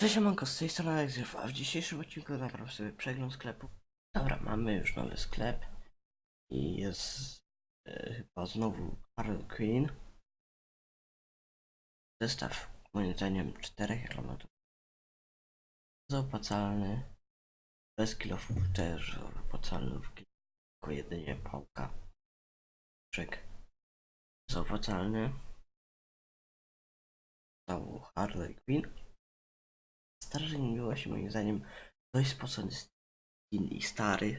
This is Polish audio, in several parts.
Cześć, siemanko, z tej strony Alexiew, a w dzisiejszym odcinku nagram sobie przegląd sklepu. Dobra, mamy już nowy sklep i jest e, chyba znowu Carl Queen. Zestaw moim zdaniem czterech elementów. Zaopłacalny. Bez kilofów też zaopłacalny, w tylko jedynie pałka. Szyk. Zaopłacalny. Znowu Harley Quinn. Strażnik miłości moim zdaniem dość spocony skin i stary.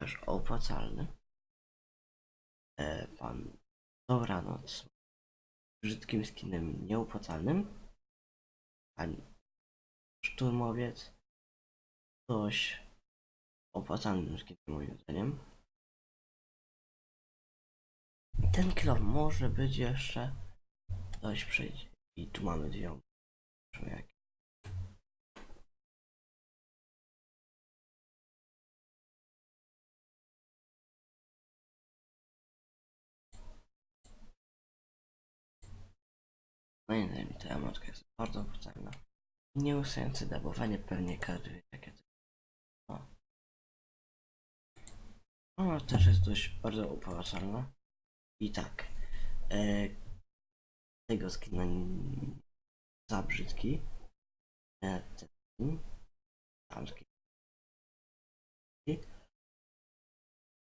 Też opłacalny. E, pan Dobranoc. Brzydkim skinem nieopłacalnym. Pan Szturmowiec. Dość opłacalnym skinem moim zdaniem. Ten kilo może być jeszcze dość przejdzie. I tu mamy dwie Moim zdaniem ta emotka jest bardzo opłacalna. Nieustające dabowanie pewnie każdy wie jakie to no. Ona też jest dość bardzo opłacalna. I tak. E, tego skina za brzydki. E, ten. Damski.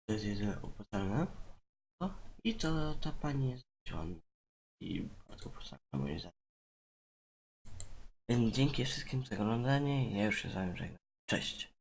To jest jedyne opłacalne. I to ta pani jest ładna i zdaniem. Więc dzięki wszystkim za oglądanie. Ja już się z wami żegnam. Cześć.